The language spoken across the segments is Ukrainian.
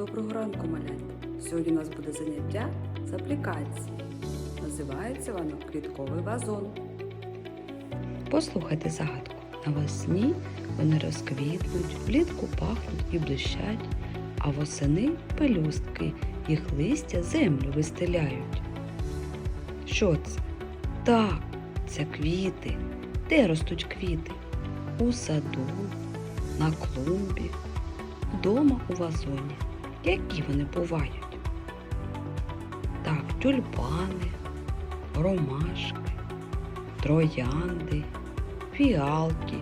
Доброго ранку, малята! Сьогодні у нас буде заняття з аплікації. Називається воно квітковий вазон. Послухайте загадку. Навесні вони розквітнуть, влітку пахнуть і блищать, а восени пелюстки їх листя землю вистеляють. Що це? Так, це квіти. Де ростуть квіти? У саду, на клумбі, вдома у вазоні. Які вони бувають? Так, тюльпани, ромашки, троянди, фіалки.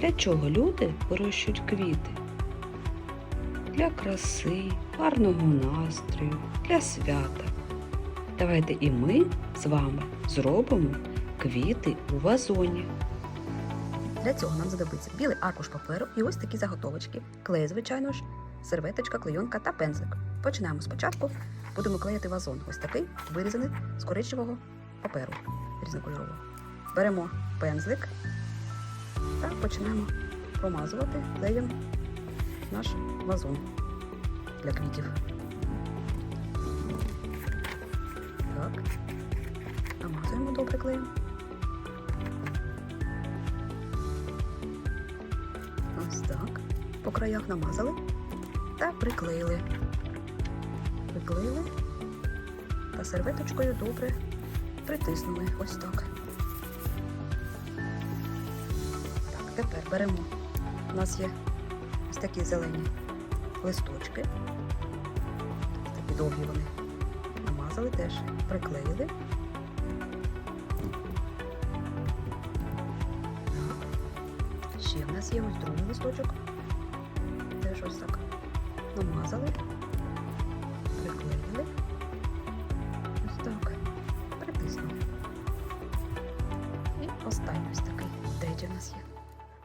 Для чого люди вирощують квіти? Для краси, гарного настрою, для свята. Давайте і ми з вами зробимо квіти у вазоні. Для цього нам знадобиться білий аркуш паперу і ось такі заготовочки. Клей, звичайно ж, серветочка, клейонка та пензлик. Починаємо спочатку. Будемо клеїти вазон. Ось такий вирізаний з коричневого паперу різнокольорового. Беремо пензлик та починаємо промазувати клеєм наш вазон для квітів. Так. Намазуємо добре клеєм. Ось так. По краях намазали та приклеїли. Приклеїли та серветочкою добре притиснули. Ось так. Так, тепер беремо. У нас є ось такі зелені листочки. Такі довгі вони. Намазали теж, приклеїли. Ще в нас є ось другий листочок. Теж ось так намазали, приклеїли. Ось так. Притиснули. І останній ось такий. Третій у нас є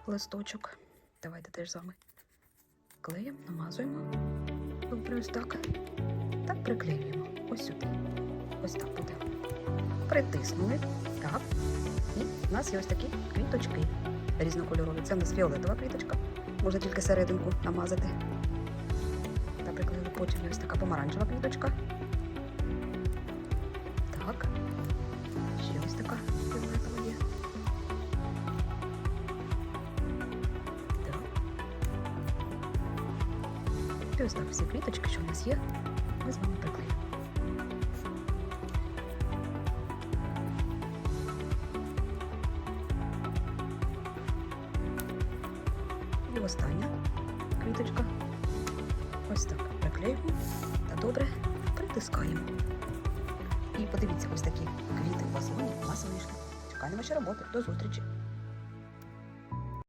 листочок. Давайте теж з вами клеєм, намазуємо. Добре, ось так. Так приклеюємо. Ось сюди. Ось так буде. Притиснули. Так. І в нас є ось такі квіточки різнокольорові. Це в нас фіолетова квіточка. Можна тільки серединку намазати. Та приклеїли потім ось така помаранчева квіточка. Так. Ще ось така фіолетова є. Так. І ось так всі квіточки, що в нас є, ми з вами приклеїмо. І остання квіточка. Ось так приклеюємо та добре притискаємо. І подивіться, ось такі квіти в вазоні у. Чекаємо ще роботи. До зустрічі!